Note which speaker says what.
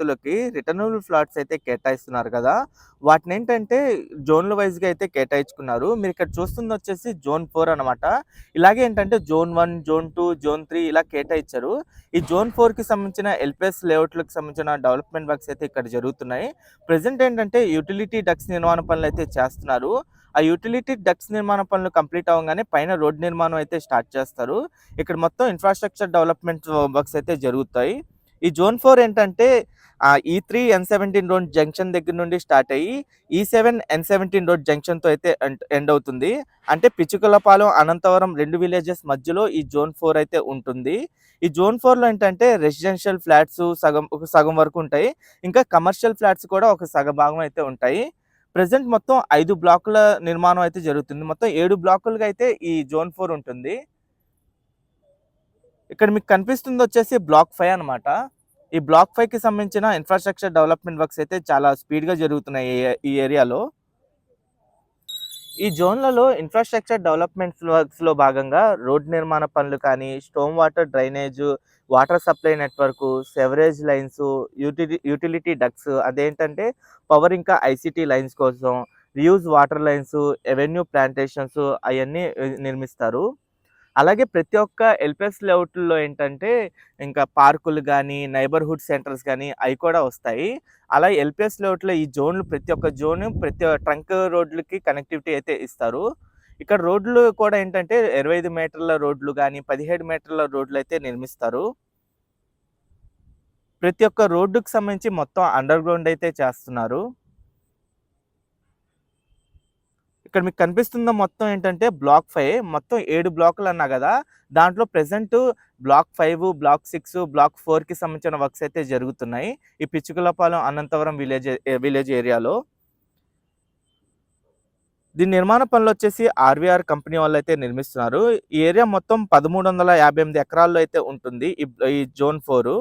Speaker 1: వ్యక్తులకి returnable flats అయితే కేటాయిస్తున్నారు కదా. వాటిని ఏంటంటే జోన్ల వైజ్గా అయితే కేటాయించుకున్నారు. మీరు ఇక్కడ చూస్తుంది వచ్చేసి జోన్ ఫోర్ అనమాట ఇలాగే ఏంటంటే zone one zone two zone three ఇలా కేటాయించారు. ఈ జోన్ ఫోర్కి సంబంధించిన ఎల్పిఎస్ లేఅవుట్లకు సంబంధించిన డెవలప్మెంట్ వర్క్స్ అయితే ఇక్కడ జరుగుతున్నాయి. ప్రజెంట్ ఏంటంటే యూటిలిటీ డక్స్ నిర్మాణ పనులు అయితే చేస్తున్నారు. ఆ యూటిలిటీ డక్స్ నిర్మాణ పనులు కంప్లీట్ అవ్వగానే పైన రోడ్ నిర్మాణం అయితే స్టార్ట్ చేస్తారు. ఇక్కడ మొత్తం ఇన్ఫ్రాస్ట్రక్చర్ డెవలప్మెంట్ వర్క్స్ అయితే జరుగుతాయి. ఈ జోన్ ఫోర్ ఏంటంటే ఈ three N seventeen road junction దగ్గర నుండి స్టార్ట్ అయ్యి ఈ సెవెన్ ఎన్ సెవెంటీన్ రోడ్ జంక్షన్తో అయితే ఎండ్ అవుతుంది. అంటే పిచ్చుకలపాలెం అనంతవరం రెండు విలేజెస్ మధ్యలో ఈ జోన్ ఫోర్ అయితే ఉంటుంది. ఈ జోన్ ఫోర్లో ఏంటంటే రెసిడెన్షియల్ ఫ్లాట్స్ సగం సగం వరకు ఉంటాయి. ఇంకా కమర్షియల్ ఫ్లాట్స్ కూడా ఒక సగ భాగం అయితే ఉంటాయి. ప్రజెంట్ మొత్తం ఐదు బ్లాకుల నిర్మాణం అయితే జరుగుతుంది. మొత్తం ఏడు బ్లాకులుగా అయితే ఈ జోన్ ఫోర్ ఉంటుంది. ఇక్కడ మీకు కనిపిస్తుంది వచ్చేసి బ్లాక్ ఫైవ్ అనమాట ఈ బ్లాక్ ఫైవ్కి సంబంధించిన ఇన్ఫ్రాస్ట్రక్చర్ డెవలప్మెంట్ వర్క్స్ అయితే చాలా స్పీడ్గా జరుగుతున్నాయి ఈ- ఈ ఏరియాలో. ఈ జోన్లలో ఇన్ఫ్రాస్ట్రక్చర్ డెవలప్మెంట్ వర్క్స్లో భాగంగా రోడ్ నిర్మాణ పనులు కానీ storm water drainage water supply network sewerage lines యూటిలి utility ducts అదేంటంటే పవర్ ఇంకా ఐసిటీ లైన్స్ కోసం reuse water lines avenue plantations అవన్నీ నిర్మిస్తారు. అలాగే ప్రతి ఒక్క ఎల్పిఎస్ లేఅవుట్లో ఏంటంటే ఇంకా పార్కులు కానీ నైబర్హుడ్ సెంటర్స్ కానీ అవి కూడా వస్తాయి. అలా ఎల్పిఎస్ లేఅవుట్లో ఈ జోన్లు ప్రతి ఒక్క జోన్ ప్రతి ట్రంక్ రోడ్లకి కనెక్టివిటీ అయితే ఇస్తారు. ఇక్కడ రోడ్లు కూడా ఏంటంటే ఇరవై ఐదు మీటర్ల రోడ్లు కానీ పదిహేడు మీటర్ల రోడ్లు అయితే నిర్మిస్తారు. ప్రతి ఒక్క రోడ్డుకు సంబంధించి మొత్తం అండర్ గ్రౌండ్ అయితే చేస్తున్నారు. ఇక్కడ మీకు కనిపిస్తున్న మొత్తం ఏంటంటే బ్లాక్ ఫైవ్ మొత్తం ఏడు బ్లాకులు అన్నా కదా దాంట్లో present block five block six block ఫోర్కి సంబంధించిన వర్క్స్ అయితే జరుగుతున్నాయి. ఈ పిచ్చుకలపాలెం అనంతవరం విలేజ్ విలేజ్ ఏరియాలో. దీని నిర్మాణ పనులు వచ్చేసి ఆర్వీఆర్ కంపెనీ వాళ్ళు అయితే నిర్మిస్తున్నారు. ఈ ఏరియా మొత్తం పదమూడు వందల యాభై ఎనిమిది ఎకరాల్లో అయితే ఉంటుంది. ఈ ఈ జోన్ ఫోర్.